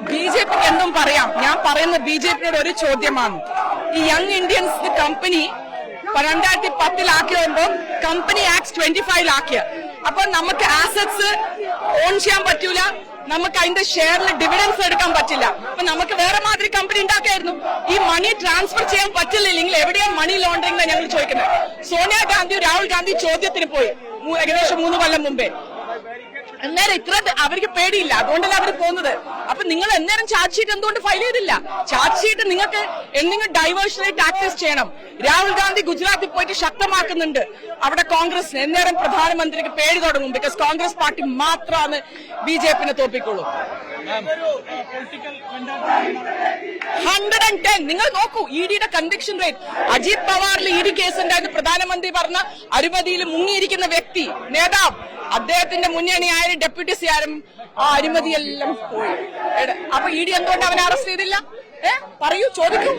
B J പിക്ക് എന്തും പറയാം. ഞാൻ പറയുന്ന ബി ജെ പിയുടെ ഒരു ചോദ്യമാണ്. ഈ യങ് ഇന്ത്യൻസ് കമ്പനി രണ്ടായിരത്തി പത്തിലാക്കിയപ്പോൾ കമ്പനി ആക്ട് ട്വന്റി ഫൈവിലാക്കിയ അപ്പൊ നമുക്ക് ആസറ്റ്സ് ഓൺ ചെയ്യാൻ പറ്റൂല. നമുക്ക് അതിന്റെ ഷെയറിൽ ഡിവിഡൻസ് എടുക്കാൻ പറ്റില്ല. അപ്പൊ നമുക്ക് വേറെ മാതിരി കമ്പനി ഉണ്ടാക്കായിരുന്നു ഈ മണി ട്രാൻസ്ഫർ ചെയ്യാൻ പറ്റില്ലെങ്കിൽ എവിടെയാണ് മണി ലോണ്ടറിംഗ് ഞങ്ങൾ ചോദിക്കുന്നത്. സോണിയാഗാന്ധി രാഹുൽ ഗാന്ധി ചോദ്യത്തിന് പോയി. ഏകദേശം മൂന്ന് കൊല്ലം മുമ്പേ. അന്നേരം ഇത്ര അവർക്ക് പേടിയില്ല. അതുകൊണ്ടല്ല അവർ പോകുന്നത്. അപ്പൊ നിങ്ങൾ എന്നേരം ചാർജ് ഷീറ്റ് എന്തുകൊണ്ട് ഫയൽ ചെയ്തില്ല? ചാർജ് ഷീറ്റ് നിങ്ങൾക്ക് എന്തെങ്കിലും ഡൈവേഴ്ഷണറി ടാക്സസ് ചെയ്യണം. രാഹുൽ ഗാന്ധി ഗുജറാത്തിൽ പോയിട്ട് ശക്തമാക്കുന്നുണ്ട്. അവിടെ കോൺഗ്രസ് എന്നേരം പ്രധാനമന്ത്രിക്ക് പേര് തുടങ്ങും. ബിക്കോസ് കോൺഗ്രസ് പാർട്ടി മാത്രമാണ് ബി ജെ പിന്നെ തോപ്പിക്കുള്ളൂ ഹൺഡ്രഡ് ആൻഡ് ടെൻ നിങ്ങൾ നോക്കൂ ഇ ഡിയുടെ കൺവിക്ഷൻ റേറ്റ് അജിത് പവാറിൽ ഇ ഡി കേസ് ഉണ്ടായിരുന്നു പ്രധാനമന്ത്രി പറഞ്ഞ അഴിമതിയിൽ മുങ്ങിയിരിക്കുന്ന വ്യക്തി നേതാവ്. അദ്ദേഹത്തിന്റെ മുന്നണിയായ ഡെപ്യൂട്ടി സി ആരും ആ അഴിമതിയെല്ലാം പോയി. അപ്പൊ ഇ ഡി എന്തുകൊണ്ട് അവനെ അറസ്റ്റ് ചെയ്തില്ല? ഏ? പറയൂ ചോദിക്കൂ.